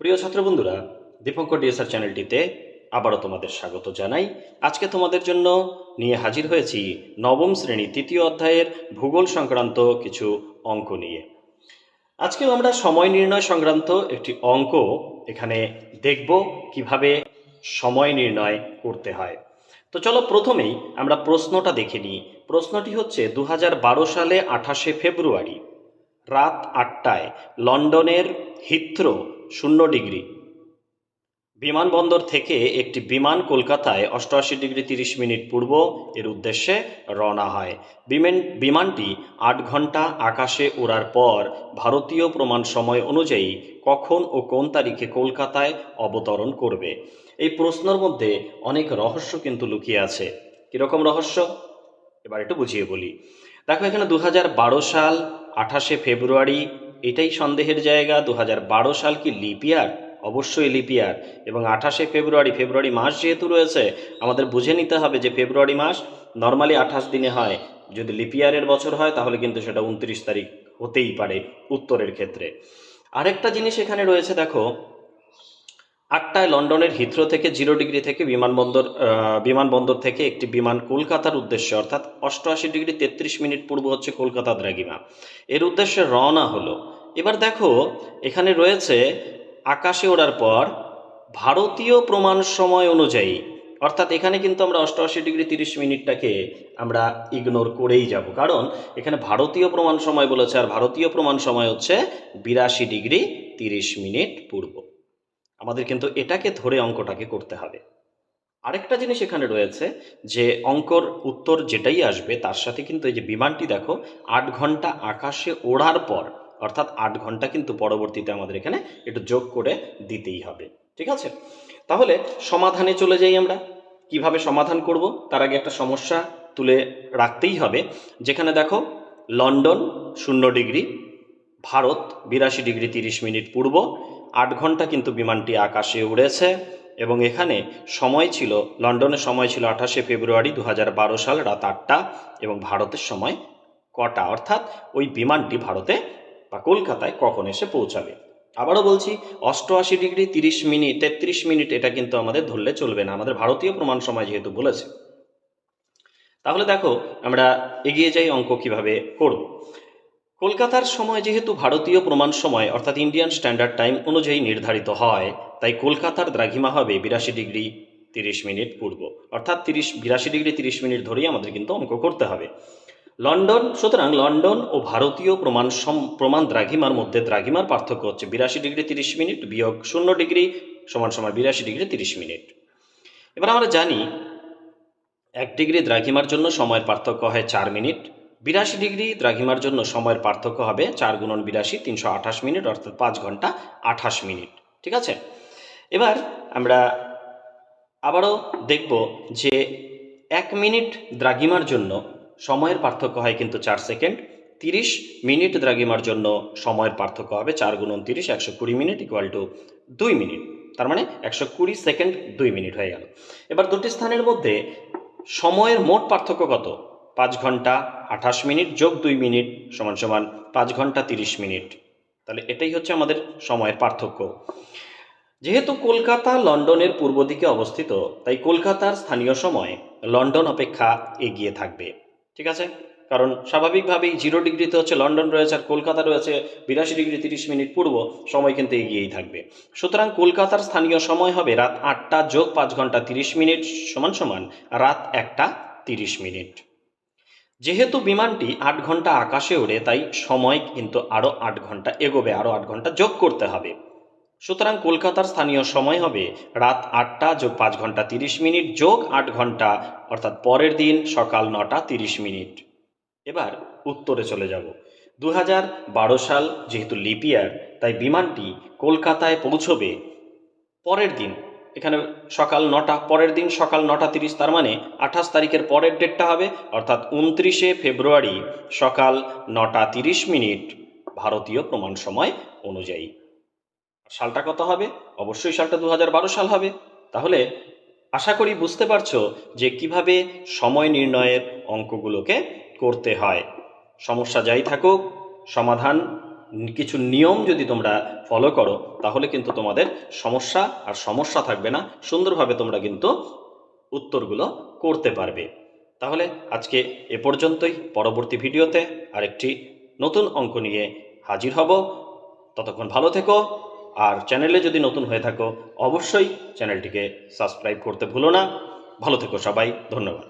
প্রিয় ছাত্রবন্ধুরা, দীপঙ্কর ডিএসআর চ্যানেলটিতে আবারও তোমাদের স্বাগত জানাই। আজকে তোমাদের জন্য নিয়ে হাজির হয়েছি নবম শ্রেণি তৃতীয় অধ্যায়ের ভূগোল সংক্রান্ত কিছু অঙ্ক নিয়ে। আজকেও আমরা সময় নির্ণয় সংক্রান্ত একটি অঙ্ক এখানে দেখব কীভাবে সময় নির্ণয় করতে হয়। তো চলো প্রথমেই আমরা প্রশ্নটা দেখে নিই। প্রশ্নটি হচ্ছে দু হাজার বারো সালে আঠাশে ফেব্রুয়ারি রাত আটটায় লন্ডনের হিথ্রো শূন্য ডিগ্রি। বিমানবন্দর থেকে একটি বিমান কলকাতায় অষ্টআশি ডিগ্রি তিরিশ মিনিট পূর্ব, এর উদ্দেশ্যে রওনা হয়। বিমান, বিমানটি আট ঘণ্টা আকাশে ওড়ার পর ভারতীয় প্রমাণ সময় অনুযায়ী কখন ও কোন তারিখে কলকাতায় অবতরণ করবে। এই প্রশ্নের মধ্যে অনেক রহস্য কিন্তু লুকিয়ে আছে। কীরকম রহস্য? এবার একটু বুঝিয়ে বলি। দেখো, এখানে দু হাজার বারো সাল আঠাশে ফেব্রুয়ারি এটাই সন্দেহের জায়গা। দু হাজার বারো সাল কি লিপিয়ার অবশ্যই লিপিয়ার এবং আঠাশে ফেব্রুয়ারি ফেব্রুয়ারি মাস যেহেতু রয়েছে, আমাদের বুঝে নিতে হবে যে ফেব্রুয়ারি মাস নর্মালি আঠাশ দিনে হয়। যদি লিপিয়ারের বছর হয়, তাহলে কিন্তু সেটা উনত্রিশ তারিখ হতেই পারে উত্তরের ক্ষেত্রে। আরেকটা জিনিস এখানে রয়েছে, দেখো আটটায় লন্ডনের হিথ্রো থেকে জিরো ডিগ্রি থেকে বিমানবন্দর বিমানবন্দর থেকে একটি বিমান কলকাতার উদ্দেশ্যে, অর্থাৎ অষ্টআশি ডিগ্রি তেত্রিশ মিনিট পূর্ব হচ্ছে কলকাতা দ্রাগিমা এর উদ্দেশ্যে রওনা হলো। এবার দেখো, এখানে রয়েছে, আকাশে ওড়ার পর ভারতীয় প্রমাণ সময় অনুযায়ী, অর্থাৎ এখানে কিন্তু আমরা অষ্টআশি ডিগ্রি তিরিশ মিনিটটাকে আমরা ইগনোর করেই যাব। কারণ এখানে ভারতীয় প্রমাণ সময় বলেছে, আর ভারতীয় প্রমাণ সময় হচ্ছে বিরাশি ডিগ্রি তিরিশ মিনিট পূর্ব। আমাদের কিন্তু এটাকে ধরে অঙ্কটাকে করতে হবে। আরেকটা জিনিস এখানে রয়েছে যে অঙ্কর উত্তর যেটাই আসবে, তার সাথে কিন্তু এই যে বিমানটি দেখো, আট ঘণ্টা আকাশে ওড়ার পর, অর্থাৎ আট ঘণ্টা কিন্তু পরবর্তীতে আমাদের এখানে একটু যোগ করে দিতেই হবে। ঠিক আছে? তাহলে সমাধানে চলে যাই আমরা। কীভাবে সমাধান করব? তার আগে একটা সমস্যা তুলে রাখতেই হবে। যেখানে দেখো, লন্ডন শূন্য ডিগ্রি, ভারত বিরাশি ডিগ্রি তিরিশ মিনিট পূর্ব আট ঘণ্টা কিন্তু বিমানটি আকাশে উড়েছে এবং এখানে সময় ছিল লন্ডনের সময় ছিল আঠাশে ফেব্রুয়ারি দু হাজার বারো সাল রাত আটটা এবং ভারতের সময় কটা? অর্থাৎ ওই বিমানটি ভারতে বা কলকাতায় কখন এসে পৌঁছাবে? আবারও বলছি, অষ্টআশি ডিগ্রি তিরিশ মিনিট, তেত্রিশ মিনিট এটা কিন্তু আমাদের ধরলে চলবে না, আমাদের ভারতীয় প্রমাণ সময় যেহেতু বলেছে। তাহলে দেখো, আমরা এগিয়ে যাই অঙ্ক কীভাবে করব। কলকাতার সময় যেহেতু ভারতীয় প্রমাণ সময়, অর্থাৎ ইন্ডিয়ান স্ট্যান্ডার্ড টাইম অনুযায়ী নির্ধারিত হয়, তাই কলকাতার দ্রাঘিমা হবে বিরাশি ডিগ্রি তিরিশ মিনিট পূর্ব। অর্থাৎ তিরিশ, বিরাশি ডিগ্রি তিরিশ মিনিট ধরেই আমাদের কিন্তু অঙ্ক করতে হবে। লন্ডন, সুতরাং লন্ডন ও ভারতীয় প্রমাণ প্রমাণ দ্রাঘিমার মধ্যে দ্রাঘিমার পার্থক্য হচ্ছে বিরাশি ডিগ্রি তিরিশ মিনিট বিয়োগ শূন্য ডিগ্রি সমান সমান বিরাশি ডিগ্রি তিরিশ মিনিট। এবার আমরা জানি, এক ডিগ্রি দ্রাঘিমার জন্য সময়ের পার্থক্য হয় চার মিনিট। বিরাশি ডিগ্রি দ্রাঘিমার জন্য সময়ের পার্থক্য হবে চার গুণন বিরাশি তিনশো আঠাশ মিনিট, অর্থাৎ পাঁচ ঘণ্টা আঠাশ মিনিট। ঠিক আছে? এবার আমরা আবারও দেখব যে এক মিনিট দ্রাঘিমার জন্য সময়ের পার্থক্য হয় কিন্তু চার সেকেন্ড, তিরিশ মিনিট দ্রাঘিমার জন্য সময়ের পার্থক্য হবে চার গুণন তিরিশ, একশো কুড়ি মিনিট ইকুয়াল টু দুই মিনিট। তার মানে একশো কুড়ি সেকেন্ড দুই মিনিট হয়ে গেল। এবার দুটি স্থানের মধ্যে সময়ের মোট পার্থক্য কত? পাঁচ ঘণ্টা আঠাশ মিনিট যোগ দুই মিনিট সমান সমান পাঁচ ঘণ্টা তিরিশ মিনিট। তাহলে এটাই হচ্ছে আমাদের সময়ের পার্থক্য। যেহেতু কলকাতা লন্ডনের পূর্ব দিকে অবস্থিত, তাই কলকাতার স্থানীয় সময় লন্ডন অপেক্ষা এগিয়ে থাকবে। ঠিক আছে? কারণ স্বাভাবিকভাবেই জিরো ডিগ্রিতে হচ্ছে লন্ডন রয়েছে আর কলকাতা রয়েছে বিরাশি ডিগ্রি তিরিশ মিনিট পূর্ব, সময় কিন্তু এগিয়েই থাকবে। সুতরাং কলকাতার স্থানীয় সময় হবে রাত আটটা যোগ পাঁচ ঘণ্টা তিরিশ মিনিট সমান সমান রাত একটা তিরিশ মিনিট। যেহেতু বিমানটি আট ঘণ্টা আকাশে ওড়ে, তাই সময় কিন্তু আরও আট ঘণ্টা এগোবে আরও আট ঘণ্টা যোগ করতে হবে। সুতরাং কলকাতার স্থানীয় সময় হবে রাত আটটা যোগ পাঁচ ঘণ্টা তিরিশ মিনিট যোগ আট ঘণ্টা, অর্থাৎ পরের দিন সকাল নটা তিরিশ মিনিট। এবার উত্তরে চলে যাব। দু বারো সাল যেহেতু লিপিয়ার তাই বিমানটি কলকাতায় পৌঁছবে পরের দিন। এখানে সকাল নটা, পরের দিন সকাল নটা তিরিশ, তার মানে আঠাশ তারিখের পরের ডেটটা হবে, অর্থাৎ উনত্রিশে ফেব্রুয়ারি, সকাল নটা তিরিশ মিনিট, ভারতীয় প্রমাণ সময় অনুযায়ী। সালটা কত হবে? অবশ্যই সালটা দু হাজার বারো সাল হবে। তাহলে আশা করি বুঝতে পারছ যে কীভাবে সময় নির্ণয়ের অঙ্কগুলোকে করতে হয়। সমস্যা যাই থাকুক, সমাধান কিছু নিয়ম যদি তোমরা ফলো করো, তাহলে কিন্তু তোমাদের সমস্যা আর সমস্যা থাকবে না, সুন্দরভাবে তোমরা কিন্তু উত্তরগুলো করতে পারবে। তাহলে আজকে এ পর্যন্তই, পরবর্তী ভিডিওতে আরেকটি নতুন অঙ্ক নিয়ে হাজির হব। ততক্ষণ ভালো থেকো, আর চ্যানেলে যদি নতুন হয়ে থাকো, অবশ্যই চ্যানেলটিকে সাবস্ক্রাইব করতে ভুলো না। ভালো থেকো সবাই, ধন্যবাদ।